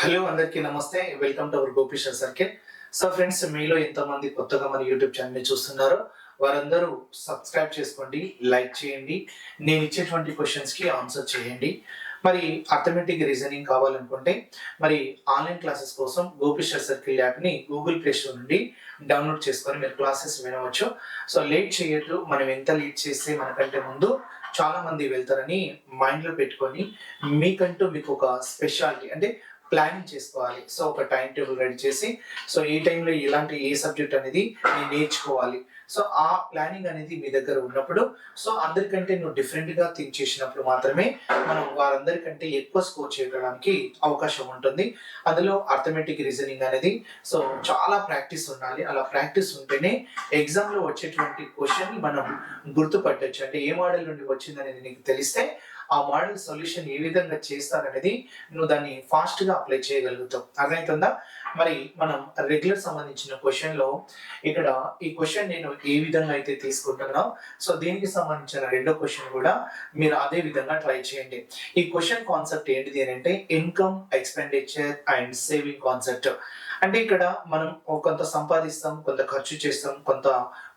Hello అందరికీ నమస్తే. Welcome to our Gopishwar circle so friends మీలో ఎంతమంది కొత్తగా మన యూట్యూబ్ ఛానల్ని చూస్తున్నారో వారందరూ సబ్స్క్రైబ్ చేసుకోండి లైక్ చేయండి. నేను ఇచ్చేటువంటి క్వశ్చన్స్కి ఆన్సర్ చేయండి. మరి అథమెటిక్ రీజనింగ్ కావాలనుకుంటే మరి ఆన్లైన్ క్లాసెస్ కోసం గోపీశ్వర్ సర్కిల్ యాప్ని గూగుల్ ప్లే స్టోర్ నుండి డౌన్లోడ్ చేసుకొని మీరు క్లాసెస్ వినవచ్చు. సో లేట్ చేయొద్దు మనం ఎంత లేట్ చేస్తే మనకంటే ముందు చాలా మంది వెళ్తారని మైండ్లో పెట్టుకొని మీకంటూ మీకు ఒక స్పెషాలిటీ అంటే ప్లానింగ్ చేసుకోవాలి. సో ఒక టైం టేబుల్ రెడీ చేసి సో ఈ టైంలో ఇలాంటి ఏ సబ్జెక్ట్ అనేది నేను నేర్చుకోవాలి. సో ఆ ప్లానింగ్ అనేది మీ దగ్గర ఉన్నప్పుడు సో అందరికంటే నువ్వు డిఫరెంట్గా థింక్ చేసినప్పుడు మాత్రమే మనం వారందరికంటే ఎక్కువ స్కోర్ చేయడానికి అవకాశం ఉంటుంది. అందులో అర్థమెటిక్ రీజనింగ్ అనేది సో చాలా ప్రాక్టీస్ ఉండాలి. అలా ప్రాక్టీస్ ఉంటేనే ఎగ్జామ్లో వచ్చేటువంటి క్వశ్చన్ మనం గుర్తుపట్టచ్చు. అంటే ఏ మోడల్ నుండి వచ్చింది అనేది నీకు తెలిస్తే ఆ మోడల్ సొల్యూషన్ ఏ విధంగా చేస్తారనేది నువ్వు దాన్ని ఫాస్ట్గా అప్లై చేయగలుగుతావు. అర్థమవుతుందా మరి మనం రెగ్యులర్ సంబంధించిన క్వశ్చన్లో ఇక్కడ ఈ క్వశ్చన్ నేను ఏ విధంగా అయితే తీసుకుంటున్నాం సో దీనికి సంబంధించిన రెండో క్వశ్చన్ కూడా మీరు అదే విధంగా ట్రై చేయండి. ఈ క్వశ్చన్ కాన్సెప్ట్ ఏంటిది అని అంటే income expenditure and saving concept అంటే ఇక్కడ మనం కొంత సంపాదిస్తాం కొంత ఖర్చు చేస్తాం కొంత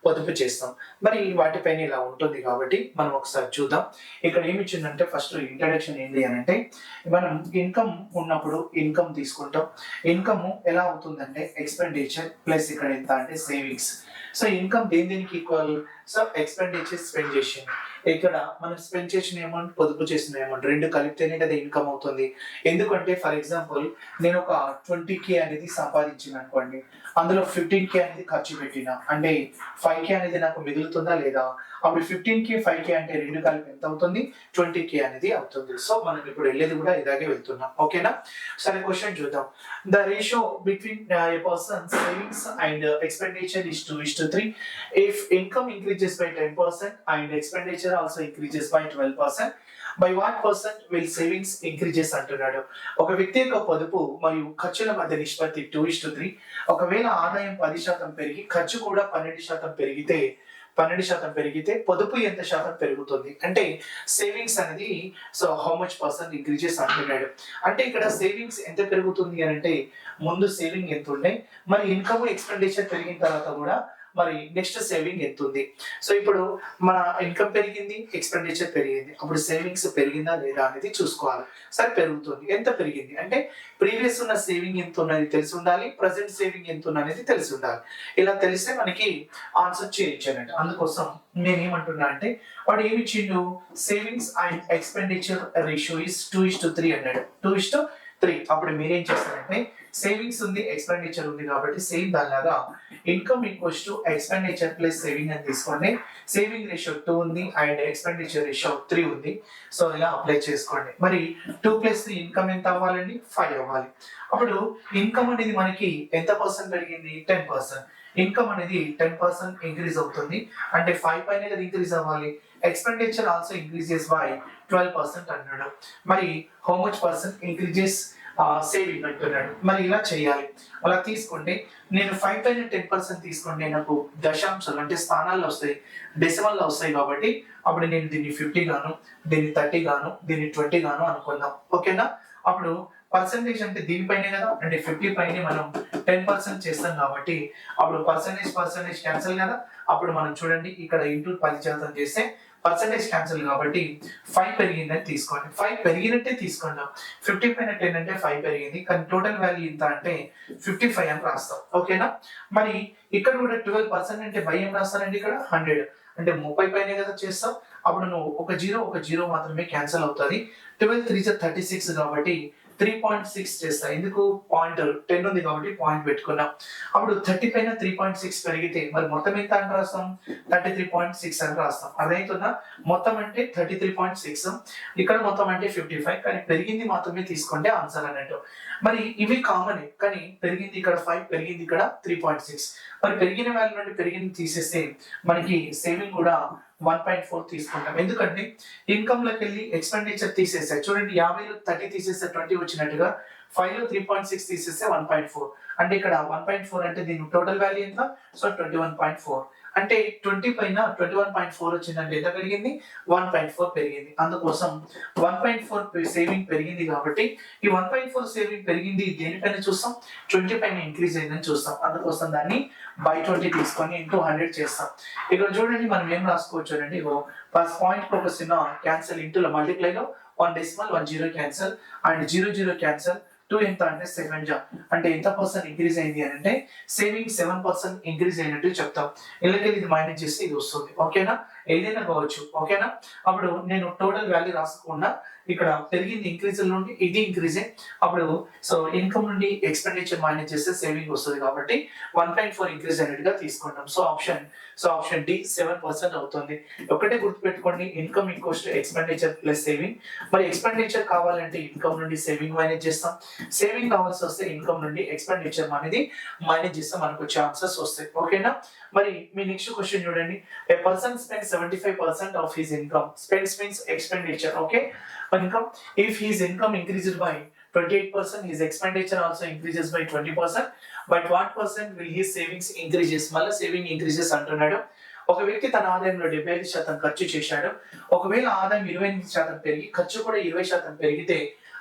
పొదుపు చేస్తాం. మరి వాటిపైన ఇలా ఉంటుంది కాబట్టి మనం ఒకసారి చూద్దాం. ఇక్కడ ఏమి ఇచ్చిందంటే ఫస్ట్ ఇంట్రడక్షన్ ఏంటి అని అంటే మనం ఇన్కమ్ ఉన్నప్పుడు ఇన్కమ్ తీసుకుంటాం. ఇన్కమ్ ఎలా అవుతుందంటే ఎక్స్పెండిచర్ ప్లస్ ఇక్కడ ఎంత అంటే సేవింగ్స్ సో ఇన్కమ్ దేని దేనికి ఈక్వల్ సో ఎక్స్పెండిచర్ స్పెండ్ చేసింది ఇక్కడ మనం స్పెండ్ చేసిన అమౌంట్ పొదుపు చేసిన అమౌంట్ రెండు కలిపితేనే కదా ఇన్కమ్ అవుతుంది. ఎందుకంటే ఫర్ ఎగ్జాంపుల్ నేను ఒక ట్వంటీ కే అనేది సంపాదించిన అనుకోండి. అందులో ఫిఫ్టీన్ కే అనేది ఖర్చు పెట్టిన. అంటే ఫైవ్ కే అనేది నాకు మిగులుతుందా లేదా? అప్పుడు ఫిఫ్టీన్ కే ఫైవ్ కే అంటే రెండు కలిపి ఎంత అవుతుంది? ట్వంటీ కే అనేది అవుతుంది. సో మనం ఇప్పుడు వెళ్ళేది కూడా ఇలాగే వెళ్తున్నాం. ఓకేనా సరే క్వశ్చన్ చూద్దాం. The ratio between a person savings and expenditure is two is to three if income increase by ten percent and expenditure also increases by twelve percent by what percent will savings increases అంటున్నాడు. ఒక వ్యక్తి యొక్క పొదుపు మరియు ఖర్చుల మధ్య నిష్పత్తి two is three ఒకవేళ ఆదాయం పది శాతం పెరిగి ఖర్చు కూడా పన్నెండు శాతం పెరిగితే పన్నెండు శాతం పెరిగితే పొదుపు ఎంత శాతం పెరుగుతుంది? అంటే సేవింగ్స్ అనేది so how much percent increases అంటున్నాడు. అంటే ఇక్కడ సేవింగ్స్ ఎంత పెరుగుతుంది అని అంటే ముందు సేవింగ్ ఎంత ఉండే మరి ఇన్కమ్ ఎక్స్పెండిచర్ పెరిగిన తర్వాత కూడా మరి నెక్స్ట్ సేవింగ్ ఎంత ఉంది సో ఇప్పుడు మన ఇన్కమ్ పెరిగింది ఎక్స్పెండిచర్ పెరిగింది. అప్పుడు సేవింగ్స్ పెరిగిందా లేదా అనేది చూసుకోవాలి. సరే పెరుగుతుంది. ఎంత పెరిగింది? అంటే ప్రీవియస్ ఉన్న సేవింగ్ ఎంత ఉన్నది తెలిసి ఉండాలి ప్రజెంట్ సేవింగ్ ఎంత ఉన్నది అనేది తెలిసి ఉండాలి. ఇలా తెలిస్తే మనకి ఆన్సర్ చేయొచ్చానంట అందుకోసం నేను ఏమంటున్నా అంటే వాడు ఏమి ఇచ్చిండు? Savings and expenditure ratio is two is to three అన్నాడు. టూ ఇస్ టు త్రీ అప్పుడు మీరేం చేస్తారంటే సేవింగ్స్ ఉంది ఎక్స్పెండిచర్ ఉంది కాబట్టి సేమ్ దానిలాగా income equals to expenditure plus saving అని తీసుకోండి. సేవింగ్ రేషియో టూ ఉంది అండ్ ఎక్స్పెండిచర్ రేషియో త్రీ ఉంది. సో ఇలా అప్లై చేసుకోండి. మరి టూ ప్లస్ త్రీ ఇన్కమ్ ఎంత అవ్వాలండి? ఫైవ్ అవ్వాలి. అప్పుడు ఇన్కమ్ అనేది మనకి ఎంత పర్సెంట్ పెరిగింది? టెన్ పర్సెంట్ ఇన్కమ్ అనేది టెన్ పర్సెంట్ ఇంక్రీజ్ అవుతుంది. అంటే ఫైవ్ పైన కదా ఇంక్రీజ్ అవ్వాలి. Expenditure also increases by twelve percent అన్నాడు. మరి how much percent increases saving అంటున్నాడు. మరి ఇలా చేయాలి. అలా తీసుకుంటే నేను ఫైవ్ పైన టెన్ పర్సెంట్ తీసుకుంటే నాకు దశాంశాలు అంటే స్థానాల్లో వస్తాయి. డెసిమల్లో వస్తాయి కాబట్టి అప్పుడు నేను దీన్ని ఫిఫ్టీ గాను దీన్ని థర్టీ గాను దీన్ని ట్వంటీ గాను అనుకుందాం. ఓకేనా? అప్పుడు పర్సంటేజ్ అంటే దీనిపైనే కదా? అంటే ఫిఫ్టీ పైన మనం టెన్ పర్సెంట్ చేస్తాం కాబట్టి అప్పుడు పర్సంటేజ్ పర్సంటేజ్ క్యాన్సిల్ కదా? అప్పుడు మనం చూడండి ఇక్కడ ఇంటూ పది శాతం చేస్తే పర్సంటేజ్ క్యాన్సిల్ కాబట్టి ఫైవ్ పెరిగిందని తీసుకోండి. ఫైవ్ పెరిగినట్టే తీసుకుందాం ఫిఫ్టీ పైన టెన్ అంటే ఫైవ్ పెరిగింది. కానీ టోటల్ వాల్యూ ఎంత అంటే ఫిఫ్టీ ఫైవ్ అని రాస్తాం. ఓకేనా? మరి ఇక్కడ కూడా ట్వెల్వ్ పర్సెంట్ అంటే బై ఏం రాస్తానండి ఇక్కడ? హండ్రెడ్ అంటే ముప్పై పైనే కదా చేస్తాం. అప్పుడు నువ్వు ఒక జీరో ఒక జీరో మాత్రమే క్యాన్సిల్ అవుతుంది. ట్వెల్వ్ త్రీ థర్టీ సిక్స్ కాబట్టి త్రీ పాయింట్ సిక్స్ చేస్తా. ఎందుకు? పాయింట్ టెన్ ఉంది కాబట్టి పాయింట్ పెట్టుకున్నాం. అప్పుడు థర్టీ పైన త్రీ పాయింట్ సిక్స్ పెరిగితే మరి మొత్తం ఎంత అని రాస్తాం? థర్టీ త్రీ పాయింట్ సిక్స్ అని రాస్తాం. అదైతుందా మొత్తం అంటే థర్టీ త్రీ పాయింట్ సిక్స్ ఇక్కడ మొత్తం అంటే ఫిఫ్టీ ఫైవ్ కానీ పెరిగింది మాత్రమే తీసుకుంటే ఆన్సర్ అన్నట్టు. మరి ఇవి కామన్ కానీ పెరిగింది ఇక్కడ ఫైవ్ పెరిగింది ఇక్కడ త్రీ పాయింట్ సిక్స్ మరి పెరిగిన వాల్యూ నుండి పెరిగింది తీసేస్తే మనకి సేవింగ్ కూడా వన్ పాయింట్ ఫోర్ తీసుకుంటాం. ఎందుకంటే ఇన్కమ్లోకి వెళ్ళి ఎక్స్పెండిచర్ తీసేస్తే చూడండి యాభైలో థర్టీ తీసేస్తే ట్వంటీ వచ్చినట్టుగా ఫైవ్లో త్రీ పాయింట్ సిక్స్ తీసేస్తే వన్ పాయింట్ ఫోర్ అంటే ఇక్కడ వన్ పాయింట్ ఫోర్ అంటే దీని టోటల్ వాల్యూ ఎంత? So twenty one point four అంటే ట్వంటీ పైన ట్వంటీ వన్ పాయింట్ ఫోర్ వచ్చిందంటే ఎంత పెరిగింది? వన్ పాయింట్ ఫోర్ పెరిగింది. అందుకోసం వన్ పాయింట్ ఫోర్ సేవింగ్ పెరిగింది కాబట్టి ఈ వన్ పాయింట్ ఫోర్ సేవింగ్ పెరిగింది దేనిపైన చూస్తాం? ట్వంటీ పైన ఇంక్రీజ్ అయిందని చూస్తాం. అందుకోసం దాన్ని బై ట్వంటీ తీసుకొని ఇంటూ హండ్రెడ్ చేస్తాం. ఇక్కడ చూడండి మనం ఏం రాసుకోవచ్చు అండి ఫస్ట్ పాయింట్ ఒక చిన్న cancel into మల్టిప్లైలో one decimal one zero cancel and zero zero cancel two ఎంత అంటే సెవెన్ జా. అంటే ఎంత పర్సెంట్ ఇంక్రీజ్ అయింది అని అంటే సేవింగ్ సెవెన్ పర్సెంట్ ఇంక్రీజ్ అయినట్టు చెప్తాం. ఇళ్ళకెళ్ళి ఇది మైనస్ చేస్తే ఇది వస్తుంది. ఓకేనా ఏదైనా కావచ్చు. ఓకేనా అప్పుడు నేను టోటల్ వాల్యూ రాసుకోకుండా ఇక్కడ పెరిగింది ఇంక్రీజ్ నుండి ఇది ఇంక్రీజ్ అప్పుడు సో ఇన్కమ్ నుండి ఎక్స్పెండిచర్ మైనస్ చేస్తే సేవింగ్ వస్తుంది కాబట్టి వన్ పాయింట్ ఫోర్ ఇంక్రీజ్ అయినట్టుగా తీసుకుంటాం. So option so option D seven percent అవుతుంది. ఒకటే గుర్తుపెట్టుకోండి income equals to expenditure plus saving మరి ఎక్స్పెండిచర్ కావాలంటే ఇన్కమ్ నుండి సేవింగ్ మైనేజ్ చేస్తాం. సేవింగ్ కావాల్సి వస్తే ఇన్కమ్ నుండి ఎక్స్పెండిచర్ అనేది మైనేజ్ చేస్తే మనకు వచ్చే వస్తాయి. ఓకేనా మరి మీ నెక్స్ట్ క్వశ్చన్ చూడండి. A person spend seventy five percent of his income spends means expenditure okay income if his income increased by twenty eight his expenditure also also by by twenty percent but percent percent his his savings మళ్ళీ saving increases అంటున్నాడు. ఒక వ్యక్తి తన ఆదాయంలో డెబ్బై ఐదు శాతం ఖర్చు చేశాడు. ఒకవేళ ఆదాయం ఇరవై ఎనిమిది శాతం పెరిగి ఖర్చు కూడా ఇరవై శాతం పెరిగితే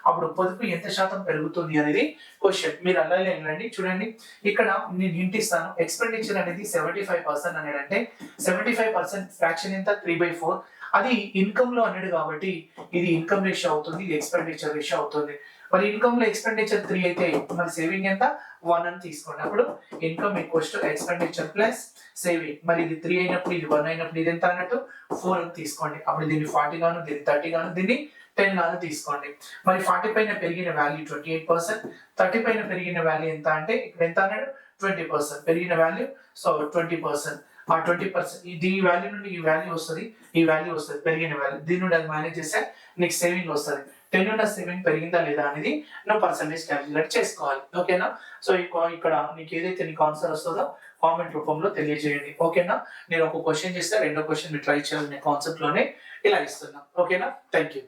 అప్పుడు పొదుపు ఎంత శాతం పెరుగుతుంది అనేది క్వశ్చన్ మీరు అలాగే వెళ్ళండి చూడండి ఇక్కడ నేను హింట్ ఇస్తాను. ఎక్స్పెండిచర్ అనేది సెవెంటీ ఫైవ్ పర్సెంట్ అనేది సెవెంటీ ఫైవ్ పర్సెంట్ ఫ్రాక్షన్ ఎంత? త్రీ బై ఫోర్ అది ఇన్కమ్లో అన్నాడు కాబట్టి ఇది ఇన్కమ్ రేషియో అవుతుంది ఇది ఎక్స్పెండిచర్ రేషియో అవుతుంది. మరి ఇన్కమ్లో ఎక్స్పెండిచర్ త్రీ అయితే మరి సేవింగ్ ఎంత? వన్ అని తీసుకోండి. అప్పుడు income equals to expenditure plus saving మరి ఇది త్రీ అయినప్పుడు ఇది వన్ అయినప్పుడు ఇది ఎంత అన్నట్టు? ఫోర్ అని తీసుకోండి. అప్పుడు దీన్ని ఫార్టీ గాను దీన్ని థర్టీ గాను దీన్ని టెన్ గాను తీసుకోండి. మరి ఫార్టీ పైన పెరిగిన value twenty eight percent thirty పైన పెరిగిన వాల్యూ ఎంత అంటే ఇక్కడ ఎంత అన్నాడు? ట్వంటీ పర్సెంట్ పెరిగిన వాల్యూ సో ట్వంటీ పర్సెంట్ ఆ ట్వంటీ పర్సెంట్ ఈ వాల్యూ నుండి ఈ వాల్యూ వస్తుంది ఈ వాల్యూ వస్తుంది. పెరిగిన వాల్యూ దీని నుండి అది మేనేజ్ చేస్తే నీకు సేవింగ్ వస్తుంది. టెన్ ఉన్న సేవింగ్ పెరిగిందా లేదా అనేది నువ్వు పర్సంటేజ్ క్యాలిక్యులేట్ చేసుకోవాలి. ఓకేనా? సో ఇక్కడ నీకు ఏదైతే నీకు ఆన్సర్ వస్తుందో కామెంట్ రూపంలో తెలియజేయండి. ఓకేనా? నేను ఒక క్వశ్చన్ చేస్తే రెండో క్వశ్చన్ ట్రై చేయాలనే కాన్సెప్ట్లోనే ఇలా ఇస్తున్నా. ఓకేనా? Thank you